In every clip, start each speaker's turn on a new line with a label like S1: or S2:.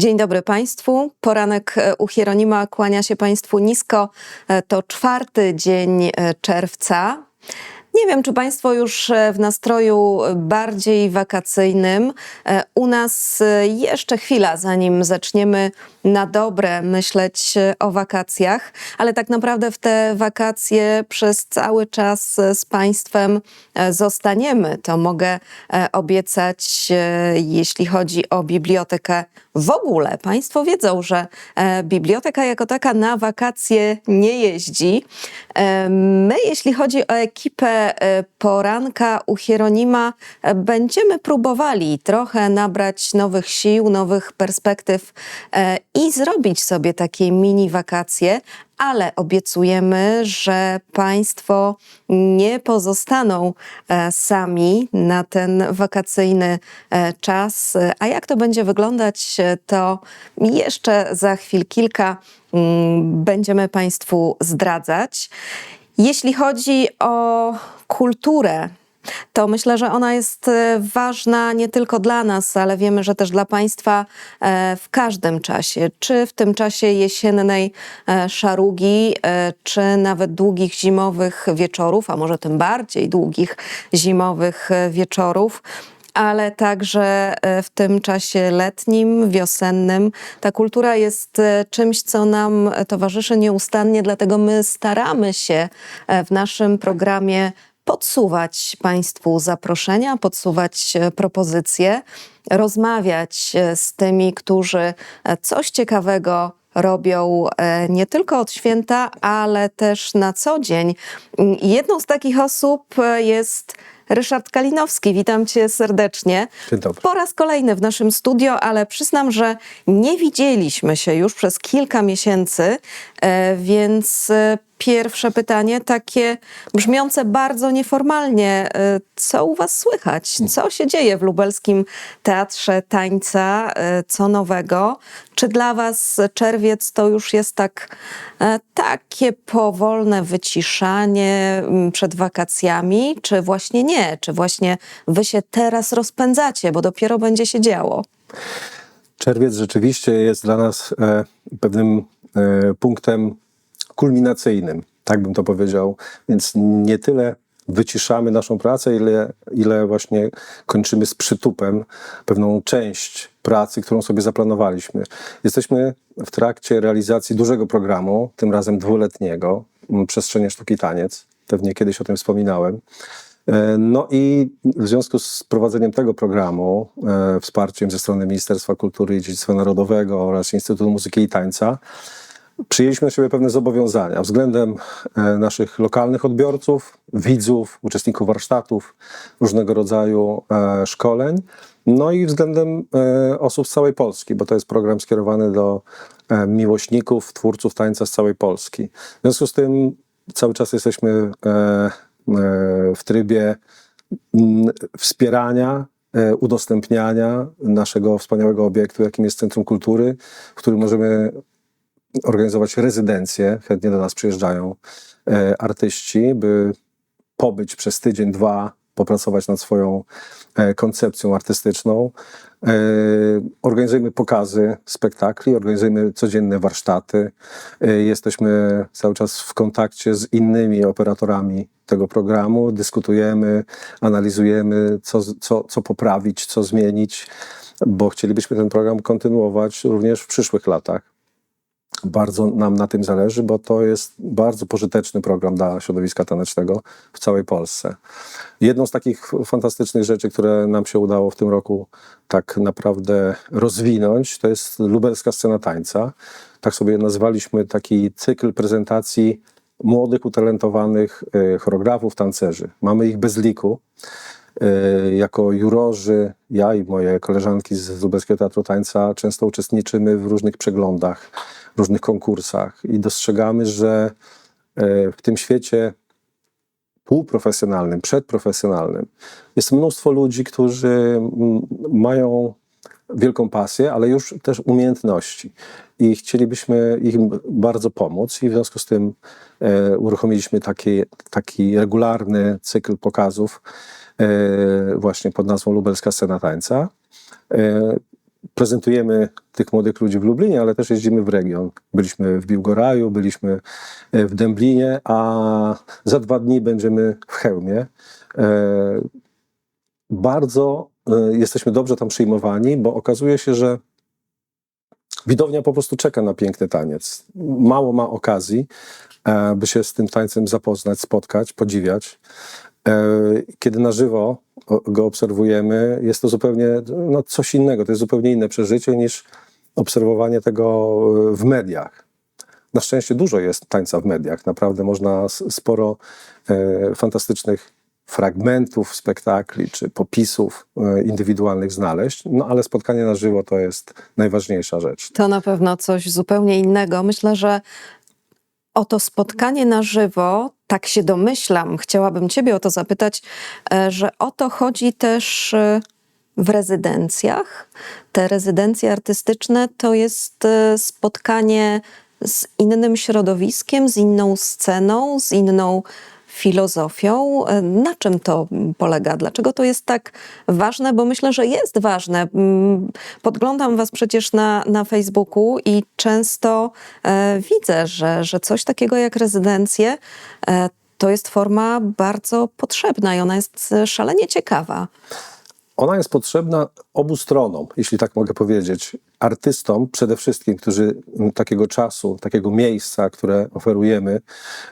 S1: Dzień dobry Państwu. Poranek e, u Hieronima kłania się Państwu nisko. E, To czwarty dzień e, czerwca. Nie wiem, czy Państwo już w nastroju bardziej wakacyjnym. U nas jeszcze chwila, zanim zaczniemy na dobre myśleć o wakacjach, ale tak naprawdę w te wakacje przez cały czas z Państwem zostaniemy. To mogę obiecać, jeśli chodzi o bibliotekę w ogóle. Państwo wiedzą, że e, biblioteka jako taka na wakacje nie jeździ. E, My, jeśli chodzi o ekipę e, poranka u Hieronima, będziemy próbowali trochę nabrać nowych sił, nowych perspektyw i zrobić sobie takie mini wakacje, ale obiecujemy, że Państwo nie pozostaną e, sami na ten wakacyjny e, czas. A jak to będzie wyglądać, e, to jeszcze za chwil kilka mm, będziemy Państwu zdradzać. Jeśli chodzi o kulturę, to myślę, że ona jest e, ważna nie tylko dla nas, ale wiemy, że też dla Państwa e, w każdym czasie, czy w tym czasie jesiennej e, szarugi, czy nawet długich zimowych wieczorów, a może tym bardziej długich zimowych wieczorów ale także w tym czasie letnim, wiosennym. Ta kultura jest czymś, co nam towarzyszy nieustannie, dlatego my staramy się w naszym programie podsuwać Państwu zaproszenia, podsuwać e, propozycje, rozmawiać e, z tymi, którzy e, coś ciekawego robią nie tylko od święta, ale też na co dzień. Jedną z takich osób jest Ryszard Kalinowski. Witam Cię serdecznie.
S2: Dzień dobry.
S1: Po raz kolejny w naszym studio, ale przyznam, że nie widzieliśmy się już przez kilka miesięcy, więc pierwsze pytanie takie brzmiące bardzo nieformalnie. E, Co u Was słychać? Co się dzieje w lubelskim teatrze tańca? E, Co nowego? Czy dla Was czerwiec to już jest tak, e, takie powolne wyciszanie mm, przed wakacjami, czy właśnie nie? Czy właśnie Wy się teraz rozpędzacie, bo dopiero będzie się działo?
S2: Czerwiec rzeczywiście jest dla nas pewnym punktem kulminacyjnym, tak bym to powiedział. Więc nie tyle wyciszamy naszą pracę, ile, ile właśnie kończymy z przytupem pewną część pracy, którą sobie zaplanowaliśmy. Jesteśmy w trakcie realizacji dużego programu, tym razem dwuletniego, m, Przestrzenie Sztuki Taniec. Pewnie kiedyś o tym wspominałem. E, No i w związku z prowadzeniem tego programu, e, wsparciem ze strony Ministerstwa Kultury i Dziedzictwa Narodowego oraz Instytutu Muzyki i Tańca, przyjęliśmy na siebie pewne zobowiązania względem e, naszych lokalnych odbiorców, widzów, uczestników warsztatów, różnego rodzaju e, szkoleń, no i względem e, osób z całej Polski, bo to jest program skierowany do miłośników, twórców tańca z całej Polski. W związku z tym cały czas jesteśmy w trybie mm, wspierania, udostępniania naszego wspaniałego obiektu, jakim jest Centrum Kultury, w którym możemy organizować rezydencje. Chętnie do nas przyjeżdżają e, artyści, by pobyć przez tydzień, dwa, popracować nad swoją e, koncepcją artystyczną. E, organizujemy pokazy spektakli, organizujemy codzienne warsztaty. Jesteśmy cały czas w kontakcie z innymi operatorami tego programu, dyskutujemy, analizujemy, co, co, co poprawić, co zmienić, bo chcielibyśmy ten program kontynuować również w przyszłych latach. Bardzo nam na tym zależy, bo to jest bardzo pożyteczny program dla środowiska tanecznego w całej Polsce. Jedną z takich fantastycznych rzeczy, które nam się udało w tym roku tak naprawdę rozwinąć, to jest lubelska scena tańca. Tak sobie nazwaliśmy taki cykl prezentacji młodych, utalentowanych e, choreografów, tancerzy. Mamy ich bez liku. E, Jako jurorzy, ja i moje koleżanki z Lubelskiego Teatru Tańca często uczestniczymy w różnych przeglądach, różnych konkursach i dostrzegamy, że e, w tym świecie półprofesjonalnym, przedprofesjonalnym jest mnóstwo ludzi, którzy mają wielką pasję, ale już też umiejętności. I chcielibyśmy im bardzo pomóc i w związku z tym e, uruchomiliśmy taki, taki regularny cykl pokazów e, właśnie pod nazwą Lubelska Scena Tańca. Prezentujemy tych młodych ludzi w Lublinie, ale też jeździmy w region. Byliśmy w Biłgoraju, byliśmy e, w Dęblinie, a za dwa dni będziemy w Chełmie. E, Bardzo e, jesteśmy dobrze tam przyjmowani, bo okazuje się, że widownia po prostu czeka na piękny taniec. Mało ma okazji, by się z tym tańcem zapoznać, spotkać, podziwiać. E, Kiedy na żywo go obserwujemy, jest to zupełnie no, coś innego, to jest zupełnie inne przeżycie niż obserwowanie tego e, w mediach. Na szczęście dużo jest tańca w mediach, naprawdę można sporo e, fantastycznych fragmentów spektakli czy popisów indywidualnych znaleźć, no ale spotkanie na żywo to jest najważniejsza rzecz.
S1: To na pewno coś zupełnie innego. Myślę, że o to spotkanie na żywo, tak się domyślam, chciałabym Ciebie o to zapytać, e, że o to chodzi też e, w rezydencjach. Te rezydencje artystyczne to jest e, spotkanie z innym środowiskiem, z inną sceną, z inną filozofią. E, Na czym to polega? Dlaczego to jest tak ważne? Bo myślę, że jest ważne. Mm, Podglądam Was przecież na, na Facebooku i często e, widzę, że, że coś takiego jak rezydencje e, to jest forma bardzo potrzebna i ona jest e, szalenie ciekawa.
S2: Ona jest potrzebna obu stronom, jeśli tak mogę powiedzieć. Artystom przede wszystkim, którzy takiego czasu, takiego miejsca, które oferujemy,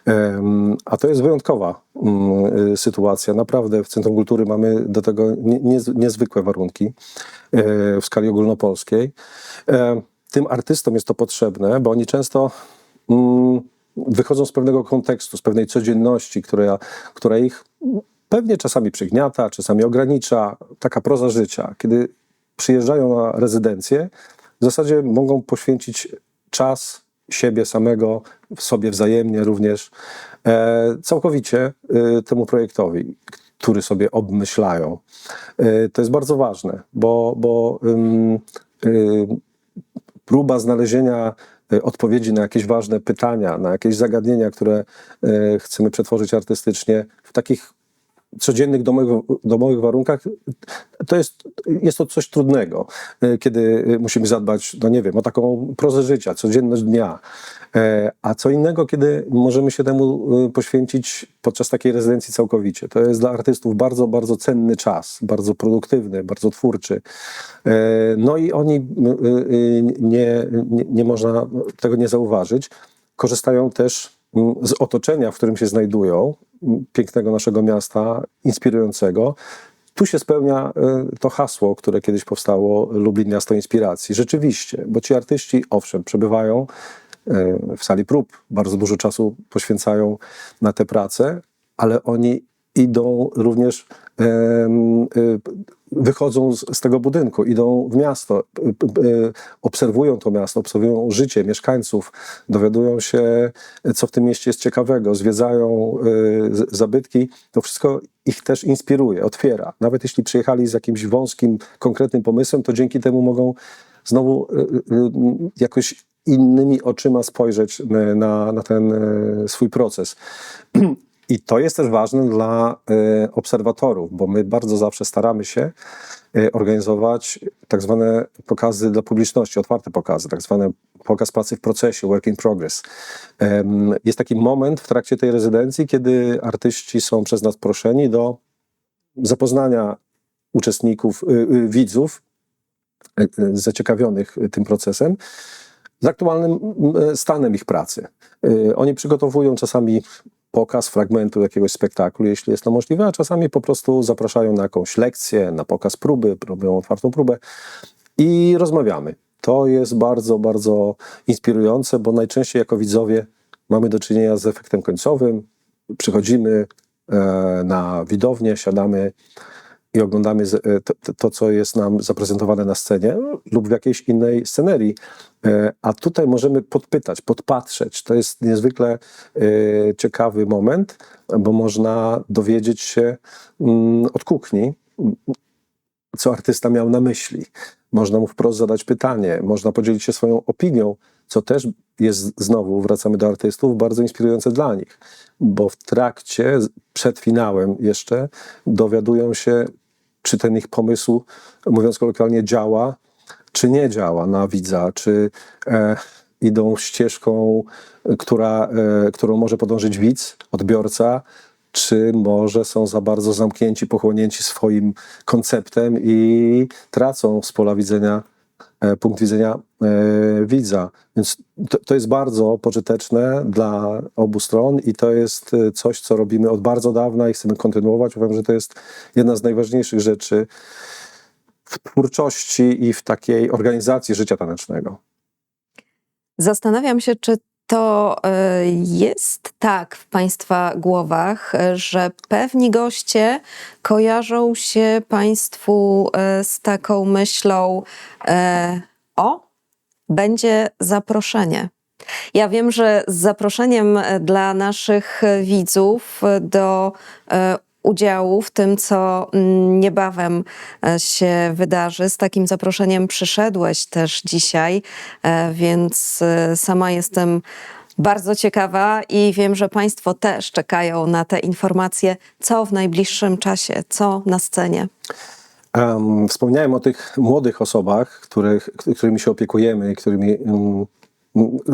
S2: em, a to jest wyjątkowa y, sytuacja. Naprawdę w Centrum Kultury mamy do tego nie, niez- niezwykłe warunki e, w skali ogólnopolskiej. E, Tym artystom jest to potrzebne, bo oni często wychodzą z pewnego kontekstu, z pewnej codzienności, która, która ich pewnie czasami przygniata, czasami ogranicza, taka proza życia. Kiedy przyjeżdżają na rezydencję, w zasadzie mogą poświęcić czas siebie samego, sobie wzajemnie również, e, całkowicie e, temu projektowi, który sobie obmyślają. E, to jest bardzo ważne, bo, bo próba znalezienia odpowiedzi na jakieś ważne pytania, na jakieś zagadnienia, które chcemy przetworzyć artystycznie w takich codziennych domowych, domowych warunkach, to jest, jest to coś trudnego, e, kiedy e, musimy zadbać, no nie wiem, o taką prozę życia, codzienność dnia. E, A co innego, kiedy możemy się temu poświęcić podczas takiej rezydencji całkowicie. To jest dla artystów bardzo, bardzo cenny czas, bardzo produktywny, bardzo twórczy. No i oni, nie, nie, nie można tego nie zauważyć, korzystają też z otoczenia, w którym się znajdują, pięknego naszego miasta, inspirującego. Tu się spełnia e, to hasło, które kiedyś powstało Lublin Miasto Inspiracji. Rzeczywiście, bo ci artyści, owszem, przebywają e, w sali prób, bardzo dużo czasu poświęcają na tę pracę, ale oni idą również, y, wychodzą z, tego budynku, idą w miasto, y, y, obserwują to miasto, obserwują życie mieszkańców, dowiadują się, co w tym mieście jest ciekawego, zwiedzają zabytki. To wszystko ich też inspiruje, otwiera. Nawet jeśli przyjechali z jakimś wąskim, konkretnym pomysłem, to dzięki temu mogą znowu jakoś innymi oczyma spojrzeć na, na ten swój proces. I to jest też ważne dla y, obserwatorów, bo my bardzo zawsze staramy się y, organizować tak zwane pokazy dla publiczności, otwarte pokazy, tak zwany pokaz pracy w procesie, work in progress. Jest taki moment w trakcie tej rezydencji, kiedy artyści są przez nas proszeni do zapoznania uczestników, y, widzów zaciekawionych tym procesem z aktualnym stanem ich pracy. Oni przygotowują czasami pokaz fragmentu jakiegoś spektaklu, jeśli jest to możliwe, a czasami po prostu zapraszają na jakąś lekcję, na pokaz próby, robią otwartą próbę i rozmawiamy. To jest bardzo, bardzo inspirujące, bo najczęściej jako widzowie mamy do czynienia z efektem końcowym. Przychodzimy e, na widownię, siadamy i oglądamy e, to, to- to, co jest nam zaprezentowane na scenie no, lub w jakiejś innej scenerii. E, A tutaj możemy podpytać, podpatrzeć. To jest niezwykle e, ciekawy moment, bo można dowiedzieć się mm, od kuchni, co artysta miał na myśli. Można mu wprost zadać pytanie, można podzielić się swoją opinią, co też jest znowu, wracamy do artystów, bardzo inspirujące dla nich, bo w trakcie, przed finałem jeszcze, dowiadują się, czy ten ich pomysł, mówiąc kolokwialnie, działa, czy nie działa na widza, czy e, idą ścieżką, która, e, którą może podążyć widz, odbiorca, czy może są za bardzo zamknięci, pochłonięci swoim konceptem i tracą z pola widzenia e, punkt widzenia e, widza. Więc to, to jest bardzo pożyteczne dla obu stron i to jest e, coś, co robimy od bardzo dawna i chcemy kontynuować. Uważam, że to jest jedna z najważniejszych rzeczy w twórczości i w takiej organizacji życia tanecznego.
S1: Zastanawiam się, czy to e, jest tak w Państwa głowach, e, że pewni goście kojarzą się Państwu e, z taką myślą: o, będzie zaproszenie. Ja wiem, że z zaproszeniem dla naszych widzów do udziału w tym, co mm, niebawem e, się wydarzy. Z takim zaproszeniem przyszedłeś też dzisiaj, e, więc e, sama jestem bardzo ciekawa i wiem, że Państwo też czekają na te informacje, co w najbliższym czasie, co na scenie.
S2: Um, wspomniałem o tych młodych osobach, których, którymi się opiekujemy którymi um,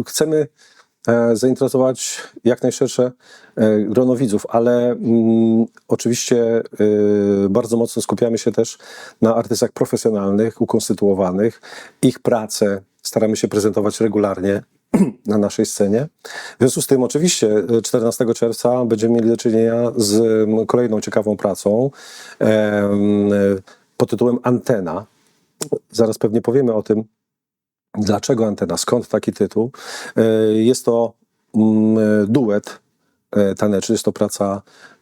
S2: chcemy zainteresować jak najszersze e, grono widzów, ale mm, oczywiście e, bardzo mocno skupiamy się też na artystach profesjonalnych, ukonstytuowanych. Ich pracę staramy się prezentować regularnie na naszej scenie. W związku z tym oczywiście e, 14 czerwca będziemy mieli do czynienia z mm, kolejną ciekawą pracą pod tytułem Antena. Zaraz pewnie powiemy o tym, dlaczego Antena, skąd taki tytuł. E, Jest to mm, duet e, taneczny, jest to praca e,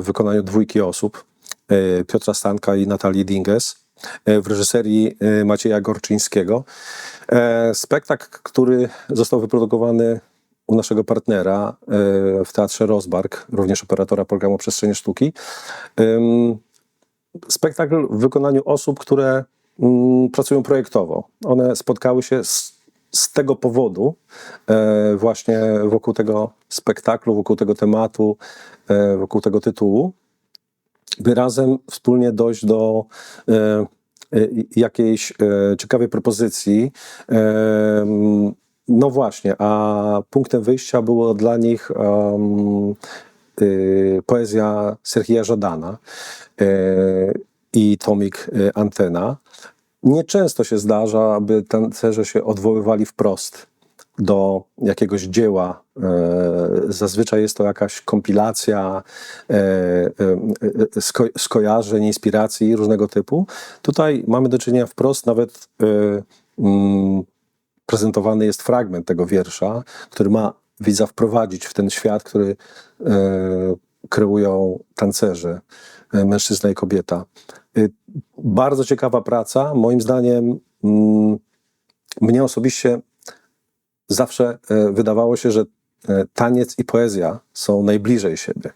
S2: w wykonaniu dwójki osób, e, Piotra Stanka i Natalii Dinges e, w reżyserii e, Macieja Gorczyńskiego. E, Spektakl, który został wyprodukowany u naszego partnera e, w Teatrze Rozbark, również operatora programu Przestrzenie Sztuki. Spektakl w wykonaniu osób, które pracują projektowo. One spotkały się z, z tego powodu e, właśnie wokół tego spektaklu, wokół tego tematu, e, wokół tego tytułu, by razem wspólnie dojść do e, e, jakiejś e, ciekawej propozycji. E, mm, no właśnie, a punktem wyjścia było dla nich em, y, poezja Serhija Żadana e, i tomik e, Antena. Nieczęsto się zdarza, aby tancerze się odwoływali wprost do jakiegoś dzieła. E, Zazwyczaj jest to jakaś kompilacja e, e, sko- skojarzeń, inspiracji różnego typu. Tutaj mamy do czynienia wprost, nawet mm, prezentowany jest fragment tego wiersza, który ma widza wprowadzić w ten świat, który kreują tancerze, e, mężczyzna i kobieta. E, bardzo ciekawa praca. Moim zdaniem, mm, mnie osobiście zawsze e, wydawało się, że taniec i poezja są najbliżej siebie.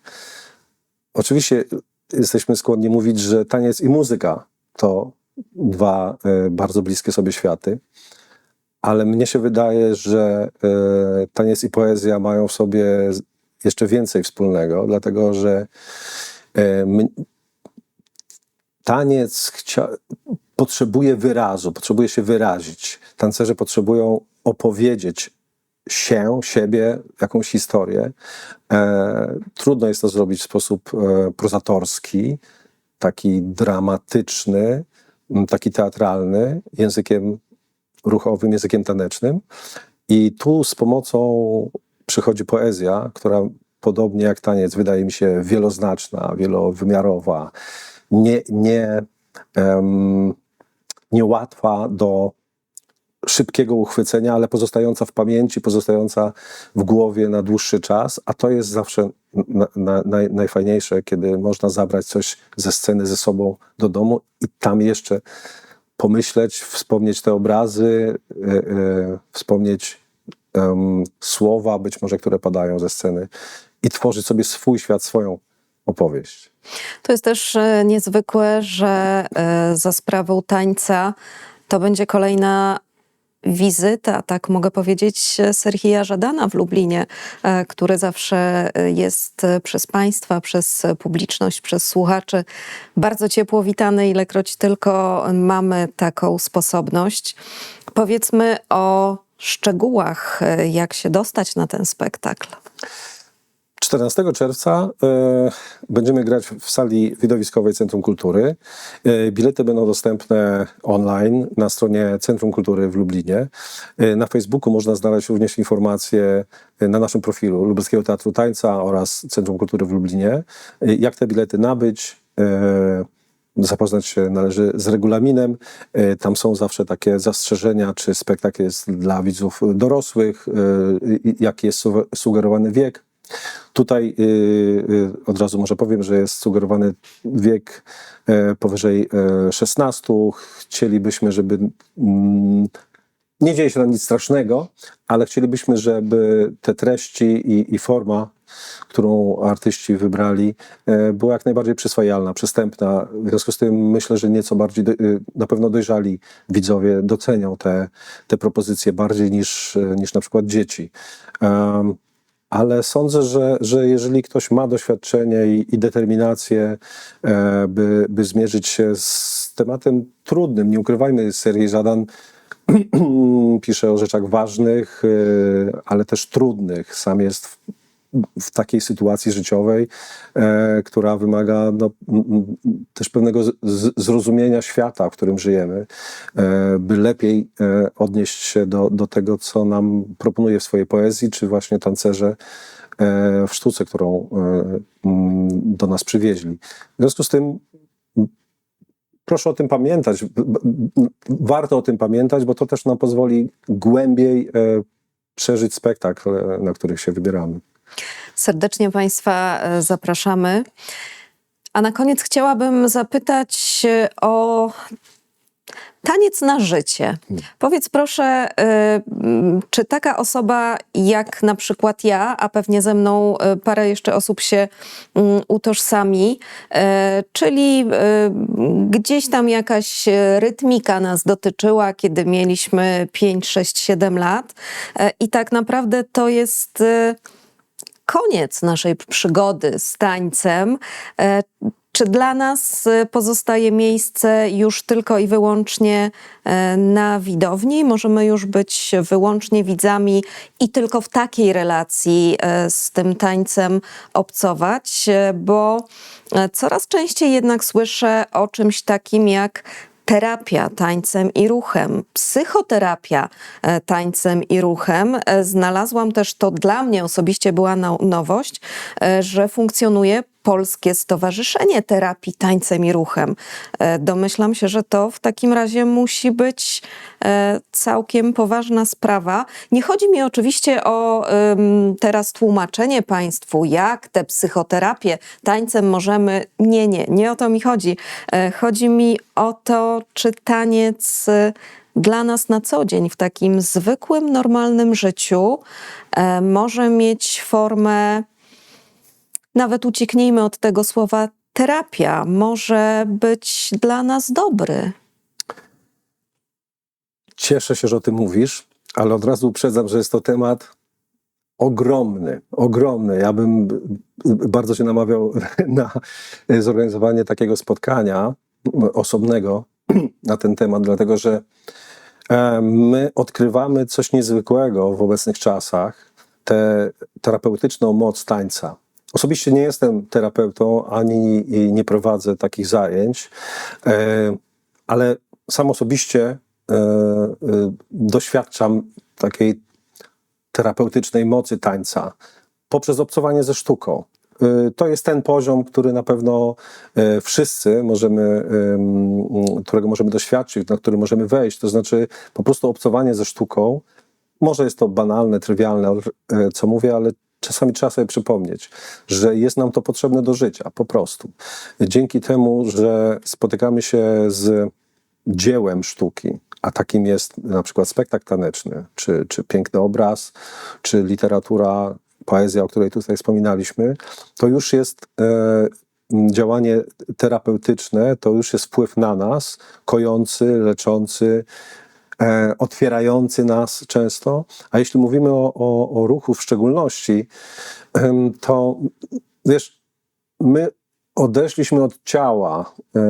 S2: Oczywiście jesteśmy skłonni mówić, że taniec i muzyka to dwa bardzo bliskie sobie światy, ale mnie się wydaje, że taniec i poezja mają w sobie jeszcze więcej wspólnego, dlatego że e, taniec potrzebuje wyrazu, potrzebuje się wyrazić. Tancerze potrzebują opowiedzieć się, siebie, jakąś historię. E, trudno jest to zrobić w sposób e, prozatorski, taki dramatyczny, taki teatralny, językiem ruchowym, językiem tanecznym. I tu z pomocą przychodzi poezja, która podobnie jak taniec wydaje mi się wieloznaczna, wielowymiarowa, nie, nie, em, niełatwa do szybkiego uchwycenia, ale pozostająca w pamięci, pozostająca w głowie na dłuższy czas, a to jest zawsze na, na, naj, najfajniejsze, kiedy można zabrać coś ze sceny ze sobą do domu i tam jeszcze pomyśleć, wspomnieć te obrazy, e, e, wspomnieć em, słowa, być może, które padają ze sceny i tworzyć sobie swój świat, swoją opowieść.
S1: To jest też e, niezwykłe, że e, za sprawą tańca to będzie kolejna wizyta, tak mogę powiedzieć, Serhija Żadana w Lublinie, e, który zawsze e, jest e, przez Państwa, przez publiczność, przez słuchaczy bardzo ciepło witany, ilekroć tylko mamy taką sposobność. Powiedzmy o szczegółach, e, jak się dostać na ten spektakl.
S2: 14 czerwca e, będziemy grać w sali widowiskowej Centrum Kultury. E, bilety będą dostępne online na stronie Centrum Kultury w Lublinie. E, na Facebooku można znaleźć również informacje na naszym profilu Lubelskiego Teatru Tańca oraz Centrum Kultury w Lublinie. E, jak te bilety nabyć? E, Zapoznać się należy z regulaminem. E, Tam są zawsze takie zastrzeżenia, czy spektakl jest dla widzów dorosłych, e, jaki jest su- sugerowany wiek. Tutaj y, od razu może powiem, że jest sugerowany wiek e, powyżej e, 16. Chcielibyśmy, żeby mm, nie dzieje się tam nic strasznego, ale chcielibyśmy, żeby te treści i, i forma, którą artyści wybrali, e, była jak najbardziej przyswajalna, przystępna. W związku z tym myślę, że nieco bardziej, y, na pewno dojrzali widzowie docenią te, te propozycje bardziej niż, e, niż na przykład dzieci. Ale sądzę, że, że jeżeli ktoś ma doświadczenie i, i determinację, e, by, by zmierzyć się z tematem trudnym, nie ukrywajmy, Sergiej Żadan pisze o rzeczach ważnych, e, ale też trudnych. Sam jest w, takiej sytuacji życiowej, e, która wymaga no, m, m, też pewnego z, zrozumienia świata, w którym żyjemy, e, by lepiej e, odnieść się do, do tego, co nam proponuje w swojej poezji, czy właśnie tancerze e, w sztuce, którą e, m, do nas przywieźli. W związku z tym proszę o tym pamiętać. Warto o tym pamiętać, bo to też nam pozwoli głębiej e, przeżyć spektakl, na który się wybieramy.
S1: Serdecznie Państwa e, zapraszamy. A na koniec chciałabym zapytać o taniec na życie. Powiedz proszę, e, czy taka osoba jak na przykład ja, a pewnie ze mną e, parę jeszcze osób się mm, utożsami, czyli gdzieś tam jakaś rytmika nas dotyczyła, kiedy mieliśmy 5, 6, 7 lat i tak naprawdę to jest koniec naszej przygody z tańcem. E, Czy dla nas e, pozostaje miejsce już tylko i wyłącznie e, na widowni? Możemy już być wyłącznie widzami i tylko w takiej relacji z tym tańcem obcować, bo coraz częściej jednak słyszę o czymś takim jak terapia tańcem i ruchem, psychoterapia e, tańcem i ruchem. E, Znalazłam też, to dla mnie osobiście była now- nowość, e, że funkcjonuje Polskie Stowarzyszenie Terapii Tańcem i Ruchem. E, Domyślam się, że to w takim razie musi być e, całkiem poważna sprawa. Nie chodzi mi oczywiście o teraz tłumaczenie Państwu, jak te psychoterapię tańcem możemy. Nie, nie, nie o to mi chodzi. E, Chodzi mi o to, czy taniec dla nas na co dzień, w takim zwykłym, normalnym życiu, może mieć formę nawet ucieknijmy od tego słowa terapia, może być dla nas dobry.
S2: Cieszę się, że o tym mówisz, ale od razu uprzedzam, że jest to temat ogromny, ogromny. Ja bym bardzo się namawiał na zorganizowanie takiego spotkania osobnego na ten temat, dlatego że e, my odkrywamy coś niezwykłego w obecnych czasach, tę terapeutyczną moc tańca. Osobiście nie jestem terapeutą, ani nie prowadzę takich zajęć, e, ale sam osobiście e, e, doświadczam takiej terapeutycznej mocy tańca poprzez obcowanie ze sztuką. To jest ten poziom, który na pewno wszyscy możemy, którego możemy doświadczyć, na który możemy wejść. To znaczy po prostu obcowanie ze sztuką. Może jest to banalne, trywialne, co mówię, ale czasami trzeba sobie przypomnieć, że jest nam to potrzebne do życia, po prostu. Dzięki temu, że spotykamy się z dziełem sztuki, a takim jest na przykład spektakl taneczny, czy, czy piękny obraz, czy literatura, poezja, o której tutaj wspominaliśmy, to już jest e, działanie terapeutyczne, to już jest wpływ na nas, kojący, leczący, otwierający nas często. A jeśli mówimy o, o, o ruchu w szczególności, to wiesz, my odeszliśmy od ciała e,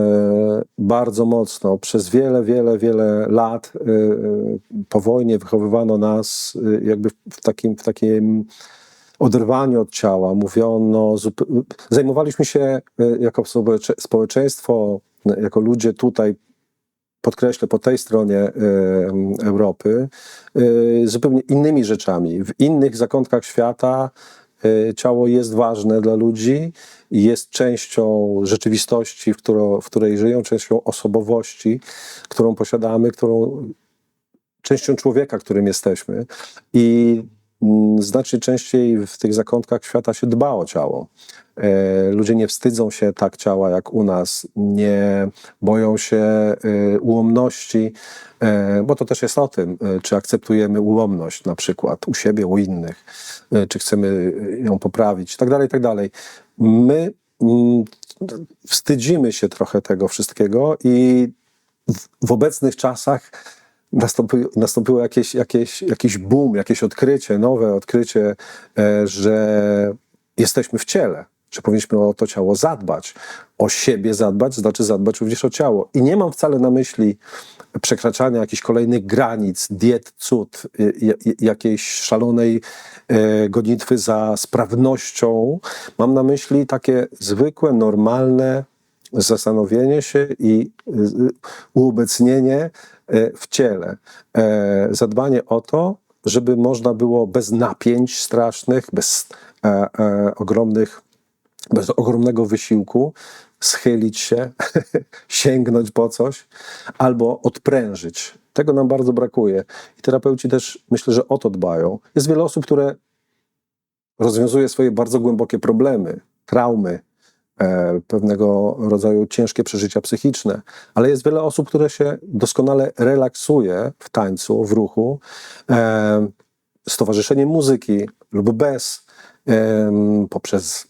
S2: bardzo mocno. Przez wiele, wiele, wiele lat e, e, po wojnie wychowywano nas e, jakby w takim, w takim oderwaniu od ciała. Mówiono, zajmowaliśmy się e, jako społecze- społeczeństwo, e, jako ludzie tutaj podkreślę, po tej stronie e, Europy, e, zupełnie innymi rzeczami. W innych zakątkach świata e, ciało jest ważne dla ludzi, jest częścią rzeczywistości, w, którą, w której żyją, częścią osobowości, którą posiadamy, którą częścią człowieka, którym jesteśmy. I mm, znacznie częściej w tych zakątkach świata się dba o ciało. E, Ludzie nie wstydzą się tak ciała jak u nas, nie boją się e, ułomności, e, bo to też jest o tym, czy akceptujemy ułomność na przykład u siebie, u innych, czy chcemy ją poprawić, tak dalej, tak dalej. My mm, wstydzimy się trochę tego wszystkiego i w, obecnych czasach nastąpi, nastąpiło jakieś, jakieś, jakiś boom, jakieś odkrycie, nowe odkrycie, że jesteśmy w ciele, że powinniśmy o to ciało zadbać. O siebie zadbać, znaczy zadbać również o ciało. I nie mam wcale na myśli przekraczania jakichś kolejnych granic, diet, cud, y, y, jakiejś szalonej e, gonitwy za sprawnością. Mam na myśli takie zwykłe, normalne zastanowienie się i y, y, uobecnienie e, w ciele. E, Zadbanie o to, żeby można było bez napięć strasznych, bez ogromnych, bez ogromnego wysiłku schylić się, sięgnąć po coś albo odprężyć. Tego nam bardzo brakuje. I terapeuci też myślę, że o to dbają. Jest wiele osób, które rozwiązuje swoje bardzo głębokie problemy, traumy, e, pewnego rodzaju ciężkie przeżycia psychiczne, ale jest wiele osób, które się doskonale relaksuje w tańcu, w ruchu, e, muzyki lub bez, em, poprzez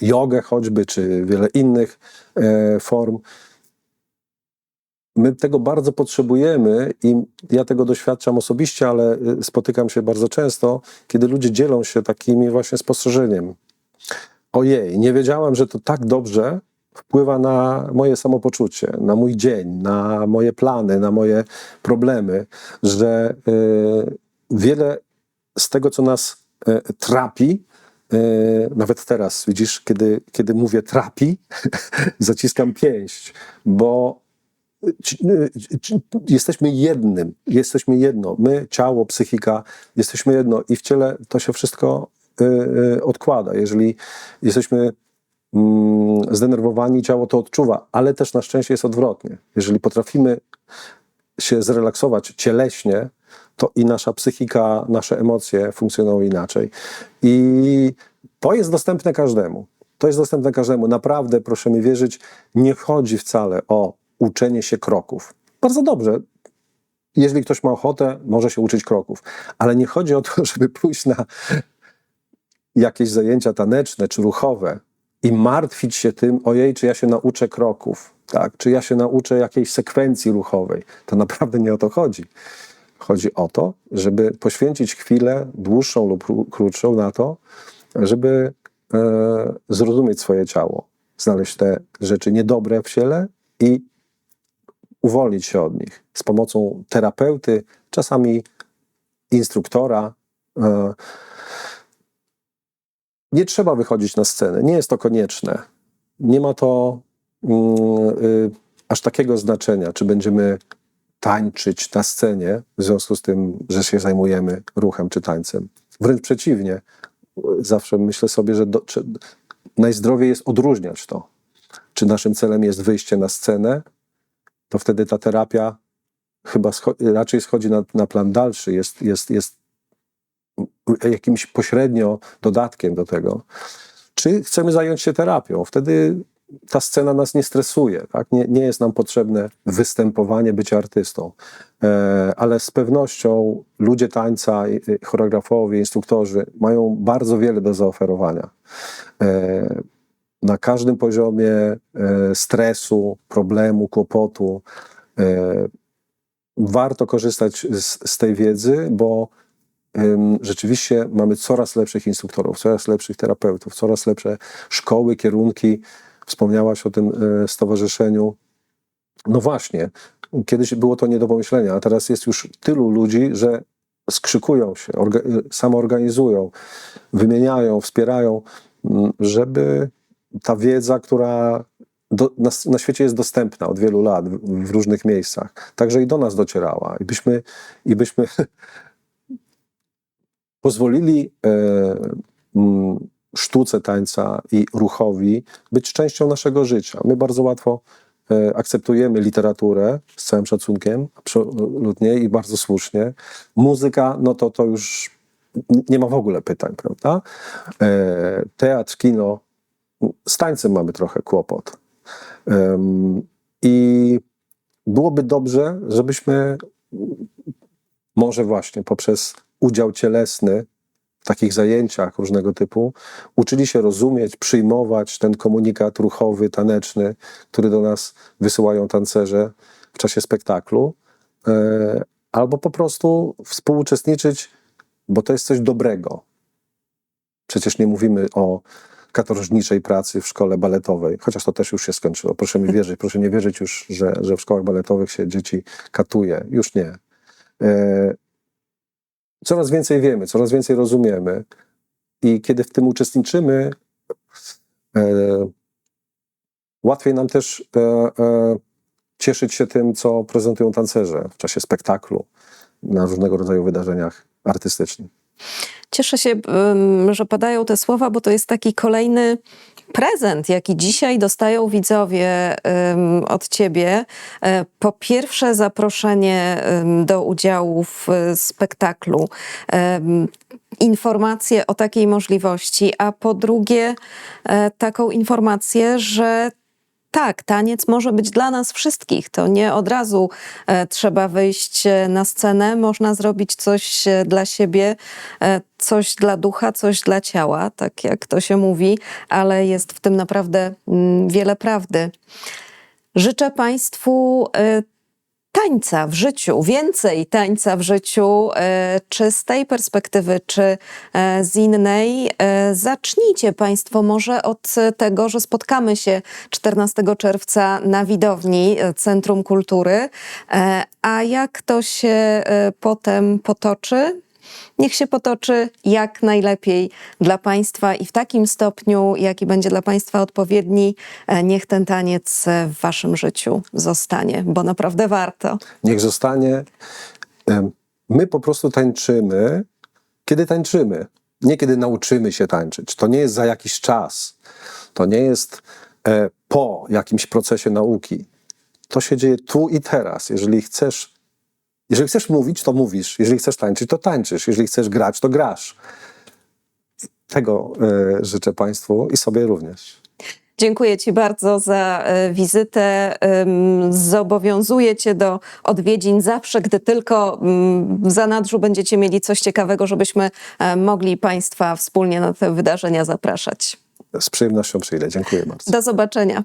S2: jogę choćby, czy wiele innych e, form. My tego bardzo potrzebujemy i ja tego doświadczam osobiście, ale y, spotykam się bardzo często, kiedy ludzie dzielą się takimi właśnie spostrzeżeniem. Ojej, nie wiedziałam, że to tak dobrze wpływa na moje samopoczucie, na mój dzień, na moje plany, na moje problemy, że y, wiele z tego, co nas trapi, nawet teraz, widzisz, kiedy, kiedy mówię trapi, zaciskam pięść, bo y, ci- jesteśmy jednym, jesteśmy jedno. My, ciało, psychika, jesteśmy jedno i w ciele to się wszystko odkłada. Jeżeli jesteśmy mm, zdenerwowani, ciało to odczuwa, ale też na szczęście jest odwrotnie. Jeżeli potrafimy się zrelaksować cieleśnie, to i nasza psychika, nasze emocje funkcjonują inaczej. I to jest dostępne każdemu. To jest dostępne każdemu. Naprawdę, proszę mi wierzyć, nie chodzi wcale o uczenie się kroków. Bardzo dobrze. Jeżeli ktoś ma ochotę, może się uczyć kroków. Ale nie chodzi o to, żeby pójść na jakieś zajęcia taneczne czy ruchowe i martwić się tym, ojej, czy ja się nauczę kroków, tak? czy ja się nauczę jakiejś sekwencji ruchowej. To naprawdę nie o to chodzi. Chodzi o to, żeby poświęcić chwilę dłuższą lub kró- krótszą na to, żeby e, zrozumieć swoje ciało, znaleźć te rzeczy niedobre w ciele i uwolnić się od nich z pomocą terapeuty, czasami instruktora. E, nie trzeba wychodzić na scenę, nie jest to konieczne. Nie ma to mm, y, aż takiego znaczenia, czy będziemy tańczyć na scenie, w związku z tym, że się zajmujemy ruchem czy tańcem. Wręcz przeciwnie, zawsze myślę sobie, że do, najzdrowiej jest odróżniać to. Czy naszym celem jest wyjście na scenę, to wtedy ta terapia chyba scho- raczej schodzi na, na plan dalszy, jest, jest, jest jakimś pośrednio dodatkiem do tego. Czy chcemy zająć się terapią? Wtedy ta scena nas nie stresuje, tak? nie, nie jest nam potrzebne występowanie, bycie artystą. E, ale z pewnością ludzie tańca, choreografowie, instruktorzy mają bardzo wiele do zaoferowania. E, na każdym poziomie e, stresu, problemu, kłopotu. E, warto korzystać z, z tej wiedzy, bo rzeczywiście mamy coraz lepszych instruktorów, coraz lepszych terapeutów, coraz lepsze szkoły, kierunki. Wspomniałaś o tym e, stowarzyszeniu. No właśnie, kiedyś było to nie do pomyślenia, a teraz jest już tylu ludzi, że skrzykują się, orga- samoorganizują, wymieniają, wspierają, m, żeby ta wiedza, która do, na, na świecie jest dostępna od wielu lat w, w różnych miejscach, także i do nas docierała. I byśmy, i byśmy pozwolili e, mm, sztuce tańca i ruchowi być częścią naszego życia. My bardzo łatwo e, akceptujemy literaturę z całym szacunkiem, absolutnie i bardzo słusznie. Muzyka, no to to już nie ma w ogóle pytań, prawda? E, teatr, kino, z tańcem mamy trochę kłopot. I byłoby dobrze, żebyśmy może właśnie poprzez udział cielesny takich zajęciach różnego typu uczyli się rozumieć, przyjmować ten komunikat ruchowy, taneczny, który do nas wysyłają tancerze w czasie spektaklu, e, albo po prostu współuczestniczyć, bo to jest coś dobrego. Przecież nie mówimy o katorżniczej pracy w szkole baletowej, chociaż to też już się skończyło. Proszę mi wierzyć, proszę nie wierzyć już, że, że w szkołach baletowych się dzieci katuje. Już nie. Coraz więcej wiemy, coraz więcej rozumiemy i kiedy w tym uczestniczymy, e, łatwiej nam też e, e, cieszyć się tym, co prezentują tancerze w czasie spektaklu, na różnego rodzaju wydarzeniach artystycznych.
S1: Cieszę się, że padają te słowa, bo to jest taki kolejny prezent, jaki dzisiaj dostają widzowie ym, od ciebie. E, Po pierwsze, zaproszenie ym, do udziału w y, spektaklu. Em, Informacje o takiej możliwości, a po drugie, e, taką informację, że tak, taniec może być dla nas wszystkich. To nie od razu e, trzeba wyjść e, na scenę, można zrobić coś e, dla siebie, coś dla ducha, coś dla ciała, tak jak to się mówi, ale jest w tym naprawdę mm, wiele prawdy. Życzę Państwu tańca w życiu, więcej tańca w życiu, e, czy z tej perspektywy, czy e, z innej. E, Zacznijcie Państwo może od tego, że spotkamy się 14 czerwca na widowni Centrum Kultury, a jak to się potem potoczy? Niech się potoczy jak najlepiej dla Państwa i w takim stopniu, jaki będzie dla Państwa odpowiedni, e, niech ten taniec e, w Waszym życiu zostanie, bo naprawdę warto.
S2: Niech zostanie. My po prostu tańczymy, kiedy tańczymy, nie kiedy nauczymy się tańczyć. To nie jest za jakiś czas. To nie jest e, po jakimś procesie nauki. To się dzieje tu i teraz. Jeżeli chcesz, jeżeli chcesz mówić, to mówisz. Jeżeli chcesz tańczyć, to tańczysz. Jeżeli chcesz grać, to grasz. Tego e, życzę Państwu i sobie również.
S1: Dziękuję Ci bardzo za e, wizytę. Zobowiązuję Cię do odwiedzin zawsze, gdy tylko ym, w zanadrzu będziecie mieli coś ciekawego, żebyśmy e, mogli Państwa wspólnie na te wydarzenia zapraszać.
S2: Z przyjemnością przyjdę. Dziękuję bardzo.
S1: Do zobaczenia.